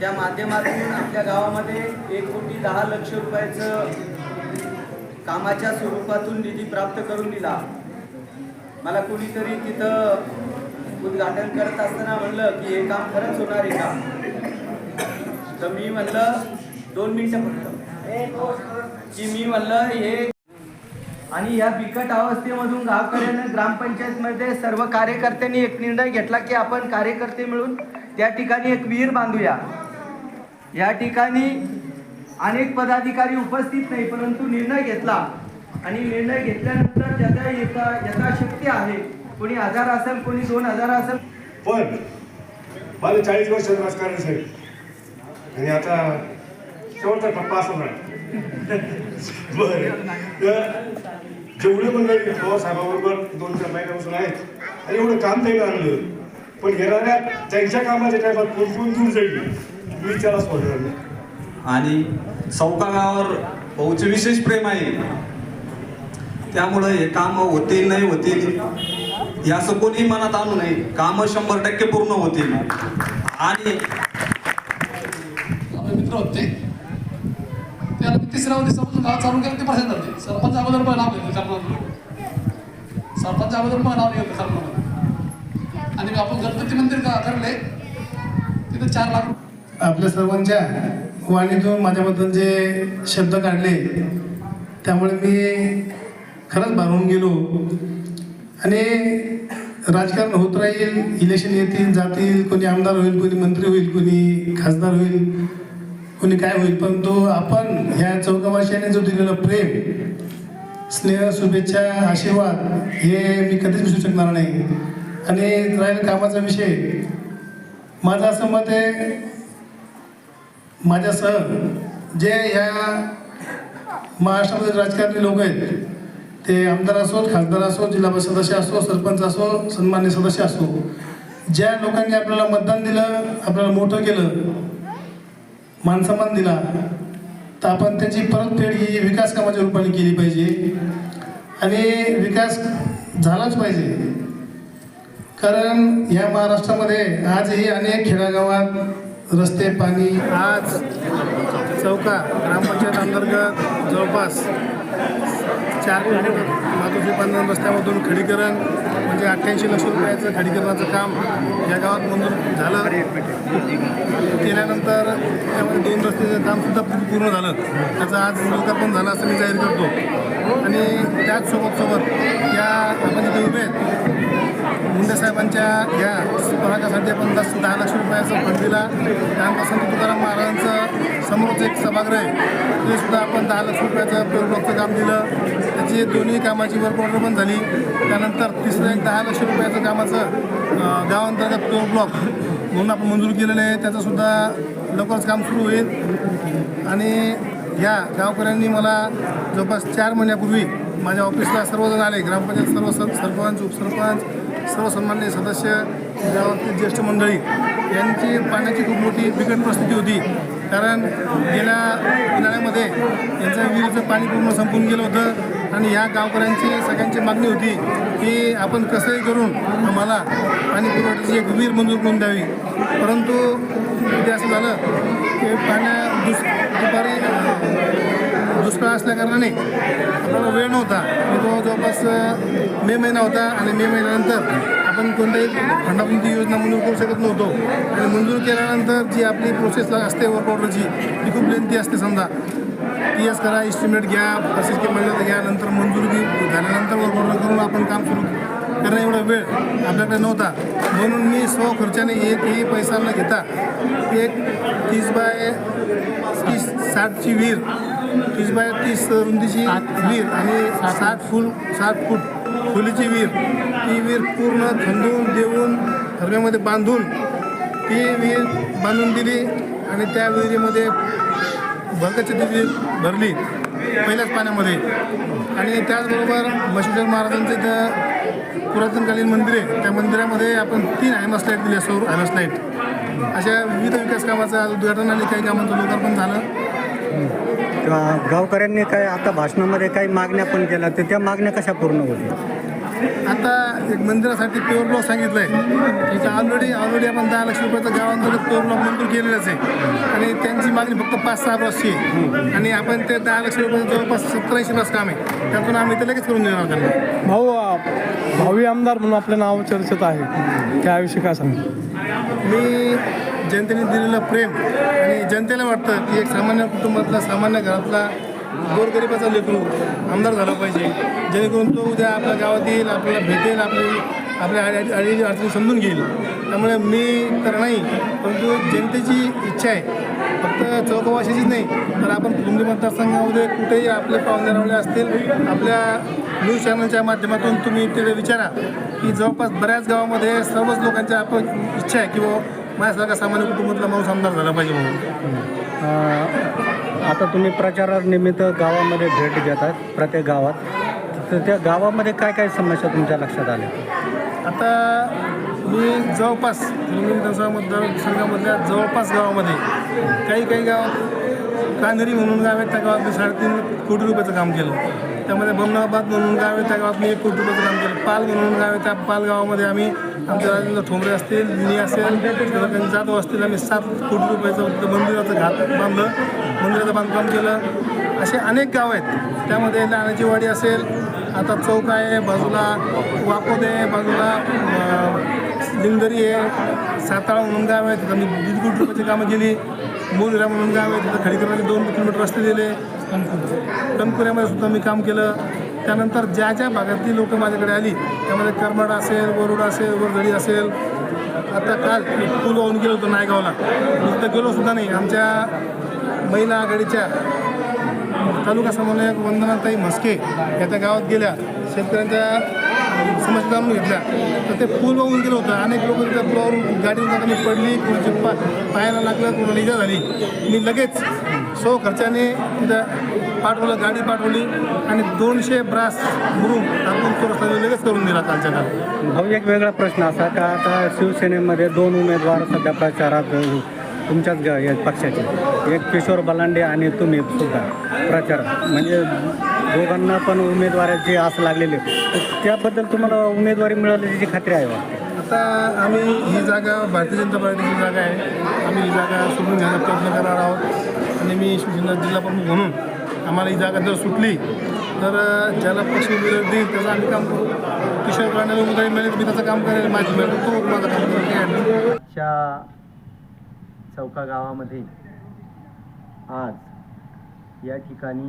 त्या माध्यमातून आपल्या गावामध्ये एक कोटी दहा लक्ष रुपयाचं कामाच्या स्वरूपातून निधी प्राप्त करून दिला. मला कुणीतरी तिथं उद्घाटन करत असताना म्हणलं की हे काम खरंच होणार आहे का? तर मी म्हणलं दोन मिनिटं फक्त. की मी म्हणलं हे आणि या बिकट अवस्थेमधून गावकऱ्यांना ग्रामपंचायतमध्ये सर्व कार्यकर्त्यांनी एक निर्णय घेतला की आपण कार्यकर्ते मिळून त्या ठिकाणी एक विहीर बांधूया. या ठिकाणी अनेक पदाधिकारी उपस्थित नाही परंतु निर्णय घेतला. आणि निर्णय घेतल्यानंतर ज्याचा येता यथाशक्ती आहे कोणी हजार असेल कोणी दोन हजार असेल. पण मला चाळीस वर्ष राजकारण असेल. आणि आता शेवटचा टप्पा असा बर. जेवढे मंडळी पवार दोन चार महिन्यापासून आहेत आणि एवढं काम त्यांनी आणलं पण येणाऱ्या त्यांच्या कामाच्या टायमात कोण कोण दूर जाईल? आणि चौका गावावर भाऊचे विशेष प्रेम आहे. त्यामुळं हे काम होतील नाही होतील याचं कोणी मनात आणू नये. काम शंभर टक्के पूर्ण होतील. आणि आपले मित्र होते. त्याला आता तिसऱ्या समजून गाव चालू केलं ते पाहिजे जाते सरपंच अगोदर पण नाव घेतलं कर्नाटक सरपंच अगोदर पण नाव घेतलं कर्नाटक आणि आपण गणपती मंदिर का करले तिथे चार लाख रुपये आपल्या सर्वांच्या वाणीतून माझ्याबद्दल जे शब्द काढले त्यामुळे मी खरंच भारून गेलो. आणि राजकारण होत राहील इलेक्शन येतील जातील कोणी आमदार होईल कोणी मंत्री होईल कोणी खासदार होईल कोणी काय होईल परंतु आपण ह्या चौकावाशियाने जो दिलेलं प्रेम स्नेह शुभेच्छा आशीर्वाद हे मी कधीच विसरू शकणार नाही. आणि राहील कामाचा विषय माझं असं मत आहे माझ्यासह जे ह्या महाराष्ट्रामध्ये राजकारणी लोक आहेत ते आमदार असो खासदार असो जिल्हा परिषद सदस्य असो सरपंच असो सन्मान्य सदस्य असो ज्या लोकांनी आपल्याला मतदान दिलं आपल्याला मोठं केलं मानसन्मान दिला तर आपण त्याची परतफेड ही विकास कामाच्या रूपाने केली पाहिजे. आणि विकास झालाच पाहिजे. कारण या महाराष्ट्रामध्ये आजही अनेक खेड्यागावात रस्ते पाणी आज चौका ग्रामपंचायत अंतर्गत जवळपास चार किलोमीटर मातोश्री बांधण रस्त्यामधून खडीकरण म्हणजे अठ्ठ्याऐंशी लक्ष रुपयाचं खडीकरणाचं काम या गावात मंजूर झालं. केल्यानंतर त्यामध्ये दोन रस्त्याचं कामसुद्धा पूर्ण झालं. त्याचं आज लोकार्पण झालं असं मी जाहीर करतो. आणि त्याचसोबत सोबत या आपण जिथे उभे आहेत. मुंडे साहेबांच्या या पराकासाठी आपण दस दहा लक्ष रुपयाचा फंड दिला. त्यानंतर संत तुकाराम महाराजांचं समोरचं एक सभागृह आहे. ते सुद्धा आपण दहा लक्ष रुपयाचं पेवर ब्लॉकचं काम दिलं. त्याची दोन्ही कामाची वर्क ऑर्डर पण झाली. त्यानंतर तिसरं एक दहा लक्ष रुपयाचं कामाचं गावांतर्गत पेवर ब्लॉक म्हणून आपण मंजूर केलेलं आहे. त्याचंसुद्धा लवकरच काम सुरू होईल. आणि या गावकऱ्यांनी मला जवळपास चार महिन्यापूर्वी माझ्या ऑफिसला सर्वजण आले. ग्रामपंचायत सर्व सरपंच उपसरपंच सर्वसन्माननीय सदस्य गावातील ज्येष्ठ मंडळी यांची पाण्याची खूप मोठी बिकट परिस्थिती होती. कारण गेल्या उन्हाळ्यामध्ये यांचं विहिरीचं पाणी पूर्ण संपून गेलं होतं आणि ह्या गावकऱ्यांची सगळ्यांची मागणी होती की आपण कसंही करून आम्हाला पाणी पुरवठ्याची एक विहीर मंजूर करून द्यावी. परंतु ते असं झालं की पाण्या दुस दुपारी दुष्काळ असल्याकारणाने आपल्याला वेळ नव्हता. आणि तो जवळपास मे महिना होता आणि मे महिन्यानंतर आपण कोणत्याही फंडातून योजना मंजूर करू शकत नव्हतो. आणि मंजूर केल्यानंतर जी आपली प्रोसेस असते वर्क ऑर्डरची ती खूप लेंथी असते समजा. पी एस करा इस्टिमेट घ्या तसेच की महिन्यात घ्या नंतर मंजुरी झाल्यानंतर वर्क ऑर्डर करून आपण काम सुरू करणं एवढा वेळ आपल्याकडे नव्हता. म्हणून मी स्व खर्चाने एकही पैसा न घेता एक तीस बाय तीस साठची विहीर तीस बाय तीस रुंदीची विहीर आणि साठ फुल साठ फूट खोलीची विहीर. ती विहीर पूर्ण खंदून देऊन हरव्यामध्ये बांधून ती विहीर बांधून दिली आणि त्या विहिरीमध्ये भरकाची विहीर भरली पहिल्याच पाण्यामध्ये. आणि त्याचबरोबर मशिवशर महाराजांचं इथं पुरातनकालीन मंदिर आहे. त्या मंदिरामध्ये आपण तीन आयमस लाइट दिल्या सौर आयमस लाइट. अशा विविध विकास कामाचं आज उद्घाटन आणि काही कामाचं लोकार्पण झालं. गा- गावकऱ्यांनी काय आता भाषणामध्ये काही मागण्या पण केल्या तर त्या मागण्या कशा पूर्ण होतील? आता एक मंदिरासाठी प्युअर ब्लॉक सांगितलं आहे त्याचं ऑलरेडी ऑलरेडी आपण दहा लक्ष रुपयाचं गावांतर्गत प्युअर ब्लॉक मंजूर केलेलंच आहे. आणि त्यांची मागणी फक्त पाच सहा ब्लॉकची आहे. आणि आपण ते दहा लक्ष रुपयाचं जवळपास सत्तर ऐंशी ब्लॉक काम आहे. त्यातून आम्ही ते लगेच करून देणार त्यांना. भाऊ भावी आमदार म्हणून आपलं नाव चर्चेत आहे. त्याविषयी काय सांगू मी जनतेने दिलेलं प्रेम आणि जनतेला वाटतं की एक सामान्य कुटुंबातला सामान्य घरातला गोरगरिबाचा लेकरू आमदार झाला पाहिजे. जेणेकरून तो उद्या आपल्या गावात येईल आपल्याला भेटेल आपली आपल्या अडी अडचणी समजून घेईल. त्यामुळे मी तर नाही परंतु जनतेची इच्छा आहे. फक्त चौकवाशीचीच नाही तर आपण कुटुंबी मतदारसंघामध्ये कुठेही आपले पाहुणे असतील आपल्या न्यूज चॅनलच्या माध्यमातून तुम्ही तिथे विचारा की जवळपास बऱ्याच गावामध्ये सर्वच लोकांच्या आपण इच्छा आहे की माझ्यासारखा सामान्य कुटुंबातला माणूस आमदार झाला पाहिजे म्हणून. आता तुम्ही प्रचारानिमित्त गावामध्ये भेट घेतात प्रत्येक गावात. तर त्या गावामध्ये काय काय समस्या तुमच्या लक्षात आल्या? आता मी जवळपास निलगिरी विधानसभा मतदारसंघामधल्या जवळपास गावामध्ये काही काही गावात कांदरी म्हणून गाव आहे त्या गावात मी साडेतीन कोटी रुपयाचं काम केलं. त्यामध्ये बमनाबाद म्हणून गाव आहे त्या गावात मी एक कोटी रुपयाचं काम केलं. पाल म्हणून गाव आहे त्या पाल गावामध्ये आम्ही आमच्या राजेंद्र ठोंबरे असतील मी असेल जाधव असतील आम्ही सात कोटी रुपयाचं मंदिराचं घात बांधलं मंदिराचं बांधकाम केलं. असे अनेक गाव आहेत. त्यामध्ये लहानाची वाडी असेल आता चौक आहे बाजूला वाकोद आहे बाजूला लिंगदरी आहे साताळा म्हणून गाव आहे तिथं मी दीड कोटी रुपयाची कामं केली. मोलरा म्हणून गाव आहे तिथं खडीकरांनी दोन किलोमीटर रस्ते दिले. कणकुऱ्यामध्ये सुद्धा मी काम केलं. त्यानंतर ज्या ज्या भागातली लोकं माझ्याकडे आली त्यामध्ये करमाड असेल वरुड असेल वरगडी असेल. आता काल पूल वाहून गेलो होतो नायगावला. मी तिथं गेलो सुद्धा नाही. आमच्या महिला आघाडीच्या तालुका समन्वयक वंदनाताई म्हस्के या त्या गावात गेल्या. शेतकऱ्यांच्या समस्या जाणून घेतल्या. तर ते पूल वाहून गेलं होतं. अनेक लोक त्या पुलावरून गाडी जाताना पडली कोणाची पा पायाला लागलं कोणाला इजा झाली. मी लगेच सो खर्चाने तिथं पाठवलं गाडी पाठवली आणि दोनशे ब्रास मुरुम टाकून तो रस्ता लगेच करून दिला कालच्या काल भाऊ एक वेगळा प्रश्न असा का आता शिवसेनेमध्ये दोन उमेदवार सध्या प्रचारात तुमच्याच ग- या पक्षाचे. एक किशोर बलांडे आणि तुम्ही सुद्धा प्रचार म्हणजे दोघांना पण उमेदवाराची आस लागलेली आहे. त्याबद्दल तुम्हाला उमेदवारी मिळाल्याची खात्री आहे वाटते आता आम्ही ही जागा भारतीय जनता पार्टीची जागा आहे. आम्ही ही जागा सोडून घेण्याचा प्रयत्न करणार आहोत. आणि मी शिवसेना जिल्हा प्रमुख म्हणून आम्हाला ही जागा जर सुटली तर ज्याला पक्ष उमेदवार देईल त्याचं आम्ही काम करू. किशोर प्राण्याला उमेदवारी मिळेल मी त्याचं काम करेल माझी मिळेल तो माझं काम करेल चौका गावामध्ये आज या ठिकाणी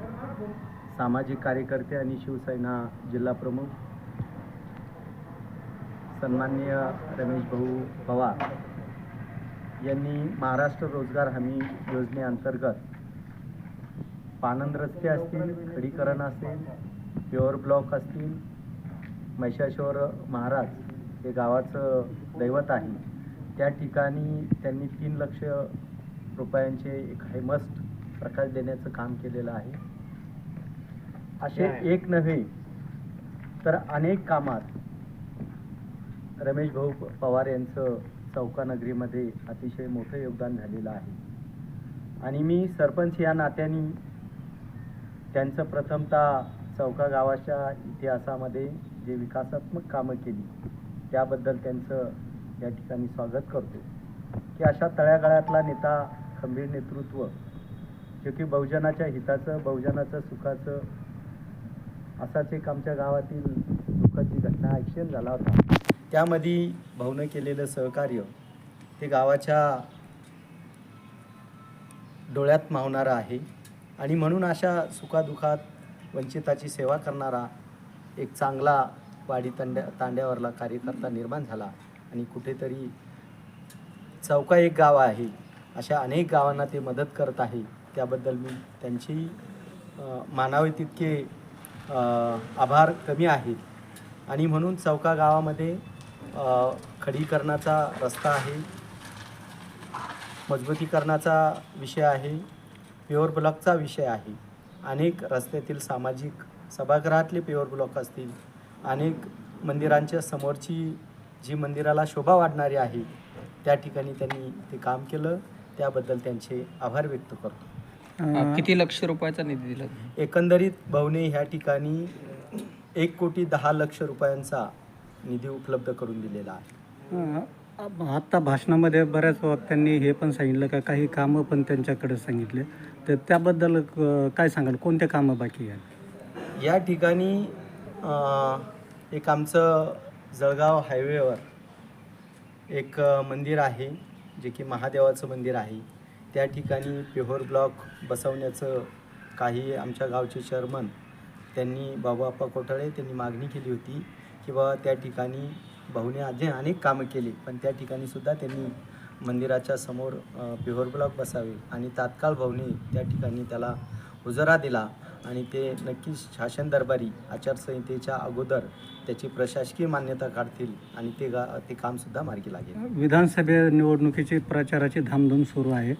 सामाजिक कार्यकर्ते आणि शिवसेना जिल्हा प्रमुख सन्माननीय रमेश भाऊ पवार यांनी महाराष्ट्र रोजगार हमी योजनेअंतर्गत पानंद रस्ते असतील खडीकरण असेल प्युअर ब्लॉक असतील महिषाश्वर महाराज हे गावाचं दैवत आहे. त्या ठिकाणी त्यांनी तीन लक्ष रुपयांचे एक हायमस्ट प्रकाश देण्याचं काम केलेलं आहे. असे एक नव्हे तर अनेक कामात रमेश भाऊ पवार यांचं चौका नगरीमध्ये अतिशय मोठं योगदान झालेलं आहे. आणि मी सरपंच या नात्याने त्यांचं प्रथमतः चौका गावाच्या इतिहासामध्ये जे विकासात्मक कामं केली त्याबद्दल त्यांचं या ठिकाणी स्वागत करतो. की अशा तळ्यागाळातला नेता खंबीर नेतृत्व जे की बहुजनाच्या हिताचं बहुजनाचं सुखाचं असाच एक आमच्या गावातील दुःखाची घटना ॲक्सिडेंट झाला होता. त्यामध्ये भाऊनं केलेलं सहकार्य ते गावाच्या डोळ्यात मावणारं आहे. आणि म्हणून अशा सुखादुखात वंचिताची सेवा करणारा एक चांगला वाडी तांड्या तांड्यावरला कार्यकर्ता निर्माण झाला. आणि कुठेतरी चौका एक गाव आहे. अशा अनेक गावांना ते मदत करत आहे. त्याबद्दल मी त्यांची मानावे तितके आभार कमी आहेत आणि म्हणून चौका गावामध्ये खडीकरणाचा रस्ता आहे. मजबूतीकरणाचा विषय आहे. प्युअर ब्लॉकचा विषय आहे. अनेक रस्त्यातील सामाजिक सभागृहातले प्युअर ब्लॉक असतील. अनेक मंदिरांच्या समोरची जी मंदिराला शोभा वाढणारी आहे त्या ठिकाणी त्यांनी ते काम केलं. त्याबद्दल त्यांचे आभार व्यक्त करतो. अं, किती लक्ष रुपयाचा निधी दिला एकंदरीत भाऊने ह्या ठिकाणी एक कोटी दहा लक्ष रुपयांचा निधी उपलब्ध करून दिलेला आहे. अं, आत्ता भाषणामध्ये बऱ्याच वक्त्यांनी हे पण सांगितलं का काही कामं पण त्यांच्याकडे सांगितले. तर त्याबद्दल अं, काय सांगाल? कोणते कामं बाकी आहे या ठिकाणी अ, एक आमचं जळगाव हायवेवर एक अ, मंदिर आहे जे की महादेवाचं मंदिर आहे. त्या ठिकाणी प्युअर ब्लॉक बसवण्याचं काही आमच्या गावचे चेअरमन त्यांनी बाबाप्पा कोठाळे त्यांनी मागणी केली होती की बाबा त्या ठिकाणी भाऊने आधी अनेक कामं केली पण त्या ठिकाणी सुद्धा त्यांनी मंदिराच्या समोर प्युअर ब्लॉक बसावे आणि तात्काळ भाऊने त्या ठिकाणी त्याला उजरा दिला आणि ते नक्कीच शासन दरबारी आचारसंहितेच्या अगोदर त्याची प्रशासकीय मान्यता काढतील आणि ते गा ते कामसुद्धा मार्गी लागेल. विधानसभा निवडणुकीची प्रचाराची धामधूम सुरू आहे.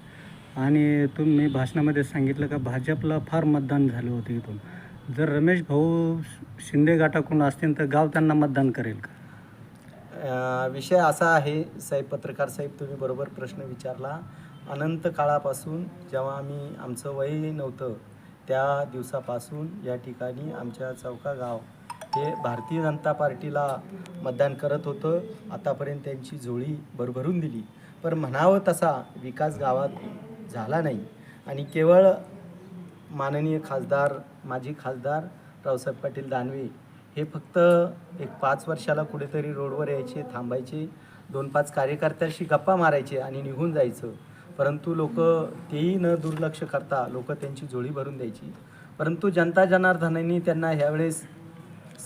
आणि तुम्ही भाषणामध्ये सांगितलं का भाजपला फार मतदान झालं होतं इथून. जर रमेश भाऊ शिंदे गटाकडून असतील तर गाव त्यांना मतदान करेल का? विषय असा आहे साहेब पत्रकार साहेब तुम्ही बरोबर प्रश्न विचारला. अनंत काळापासून जेव्हा आम्ही आमचं वय नव्हतं त्या दिवसापासून या ठिकाणी आमच्या चौका गाव हे भारतीय जनता पार्टीला मतदान करत होतं. आतापर्यंत त्यांची जोळी भरभरून दिली. पण म्हणावं तसा विकास गावात झाला नाही. आणि केवळ माननीय खासदार माजी खासदार रावसाहेब पाटील दानवे हे फक्त एक पाच वर्षाला कुठेतरी रोडवर यायचे थांबायचे दोन पाच कार्यकर्त्याशी गप्पा मारायचे आणि निघून जायचं. परंतु लोक तेही न दुर्लक्ष करता लोक त्यांची जोडी भरून द्यायची. परंतु जनता जनार्दनांनी त्यांना ह्यावेळेस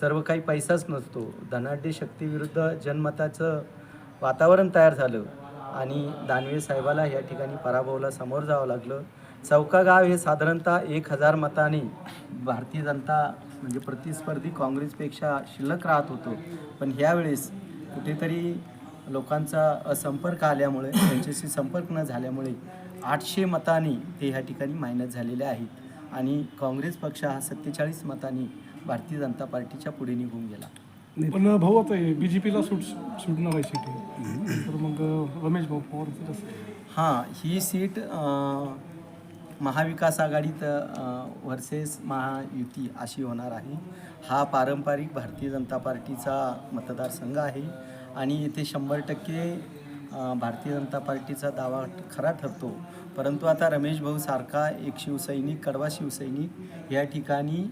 सर्व काही पैसाच नसतो. धनाढ्य शक्तीविरुद्ध जनमताचं वातावरण तयार झालं. आणि दानवे साहेबाला या ठिकाणी पराभवला समोर जावं लागलं. चौका गाव हे साधारणतः एक हजार मताने भारतीय जनता म्हणजे प्रतिस्पर्धी काँग्रेसपेक्षा शिल्लक राहत होतो. पण ह्यावेळेस कुठेतरी लोकांचा असंपर्क आल्यामुळे त्यांच्याशी संपर्क न झाल्यामुळे आठशे मताने ते ह्या ठिकाणी मायनस झालेले आहेत. आणि काँग्रेस पक्ष हा सत्तेचाळीस मतांनी भारतीय जनता पार्टीच्या पुढे निघून गेला. पण भाऊ आता बी जे पीला सूट सुटणार आहे सीट तर मग रमेश भाऊ पवार हां ही सीट महाविकास आघाडीत वर्सेस महायुती अशी होणार आहे. हा पारंपरिक भारतीय जनता पार्टीचा मतदारसंघ आहे. आणि येथे शंभर टक्के भारतीय जनता पार्टीचा दावा खरा ठरतो. परंतु आता रमेश भाऊ सारखा एक शिवसैनिक कडवा शिवसैनिक या ठिकाणी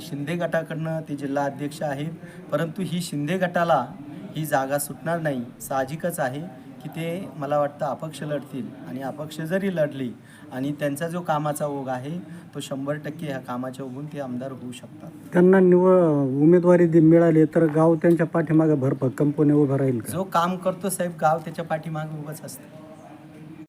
शिंदे गटाकडनं ते जिल्हा अध्यक्ष आहेत. परंतु ही शिंदे गटाला ही जागा सुटणार नाही. साहजिकच आहे की ते मला वाटतं अपक्ष लढतील. आणि अपक्ष जरी लढली आणि त्यांचा जो कामाचा ओघ आहे तो शंभर टक्के ह्या कामाच्या ओघून ते आमदार होऊ शकतात. त्यांना निवड उमेदवारी दि मिळाली तर गाव त्यांच्या पाठीमागे भरभक्कमपणे उभं राहील जो काम करतो साहेब गाव त्याच्या पाठीमागे उभंच असतं.